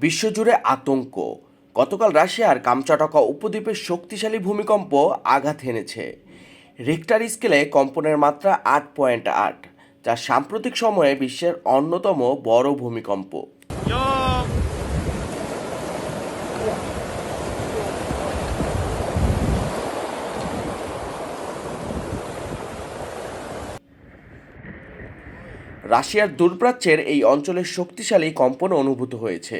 বিশ্বজুড়ে আতঙ্ক। গতকাল রাশিয়ার কামচাটকা উপদ্বীপের শক্তিশালী ভূমিকম্প আঘাত হেনেছে। রিক্টার স্কেলে কম্পনের মাত্রা আট পয়েন্ট আট, যা সাম্প্রতিক সময়ে বিশ্বের অন্যতম বড় ভূমিকম্প। রাশিয়ার দূরপ্রাচ্যের এই অঞ্চলের শক্তিশালী কম্পন অনুভূত হয়েছে।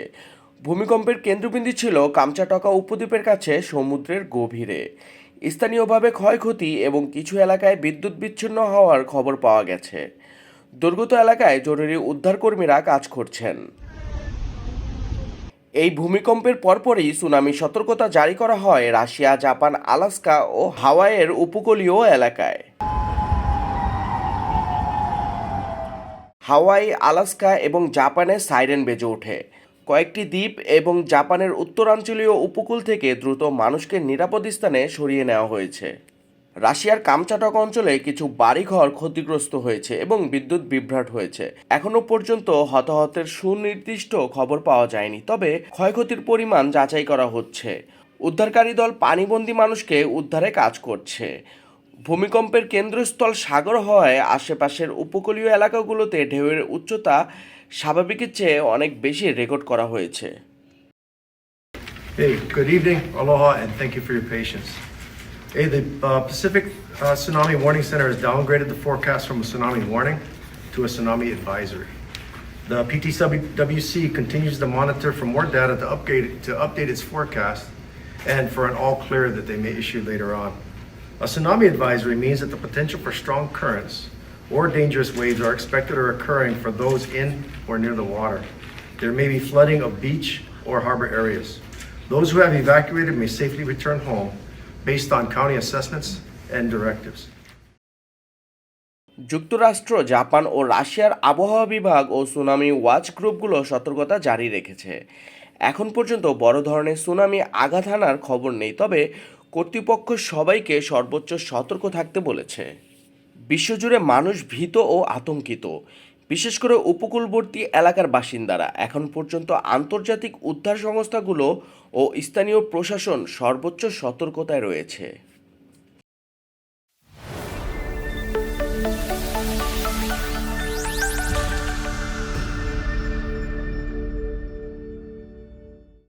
ভূমিকম্পের কেন্দ্রবিন্দু ছিল কামচাটকা উপদ্বীপের কাছে, সমুদ্রের গভীরে। স্থানীয়ভাবে ক্ষয়ক্ষতি এবং কিছু এলাকায় বিদ্যুৎ বিচ্ছিন্ন হওয়ার খবর পাওয়া গেছে। দুর্গত এলাকায় জরুরি উদ্ধারকর্মীরা কাজ করছেন। এই ভূমিকম্পের পরপরই সুনামি সতর্কতা জারি করা হয় রাশিয়া, জাপান, আলাস্কা ও হাওয়াইয়ের উপকূলীয় এলাকায়। হাওয়াই, আলাস্কা এবং জাপানে সাইরেন বেজে ওঠে। কয়েকটি দ্বীপ এবং জাপানের উত্তরাঞ্চলীয় উপকূল থেকে দ্রুত মানুষকে নিরাপদ স্থানে সরিয়ে নেওয়া হয়েছে। রাশিয়ার কামচাটক অঞ্চলে কিছু বাড়িঘর ক্ষতিগ্রস্ত হয়েছে এবং বিদ্যুৎ বিভ্রাট হয়েছে। এখনও পর্যন্ত হতাহতের সুনির্দিষ্ট খবর পাওয়া যায়নি, তবে ক্ষয়ক্ষতির পরিমাণ যাচাই করা হচ্ছে। উদ্ধারকারী দল পানিবন্দী মানুষকে উদ্ধারে কাজ করছে। ভূমিকম্পের কেন্দ্রস্থল সাগর হওয়ায় আশেপাশের উপকূলীয় এলাকাগুলোতে ঢেউয়ের উচ্চতা স্বাভাবিকের চেয়ে অনেক বেশি রেকর্ড করা হয়েছে Hey, good evening, aloha, and thank you for your patience. Hey, the uh, Pacific uh, Tsunami Warning Center has downgraded the forecast from a tsunami warning to a tsunami advisory. The PTWC continues to monitor for more data to update, to update its forecast and for an all clear that they may issue later on. A tsunami advisory means that the potential for strong currents or dangerous waves are expected or occurring for those in or near the water. There may be flooding of beach or harbor areas. Those who have evacuated may safely return home based on county assessments and directives. যুক্তরাষ্ট্র Japan ও রাশিয়ার আবহাওয়া বিভাগ ও tsunami watch গ্রুপগুলো সতর্কতা জারি রেখেছে এখন পর্যন্ত বড় ধরনের সুনামি আঘাত হানার খবর নেই তবে কর্তৃপক্ষ সবাইকে সর্বোচ্চ সতর্ক থাকতে বলেছে। বিশ্বজুড়ে মানুষ ভীত ও আতঙ্কিত। বিশেষ করে উপকূলবর্তী এলাকার বাসিন্দারা। এখন পর্যন্ত আন্তর্জাতিক উদ্ধার সংস্থাগুলো ও স্থানীয় প্রশাসন সর্বোচ্চ সতর্কতায় রয়েছে।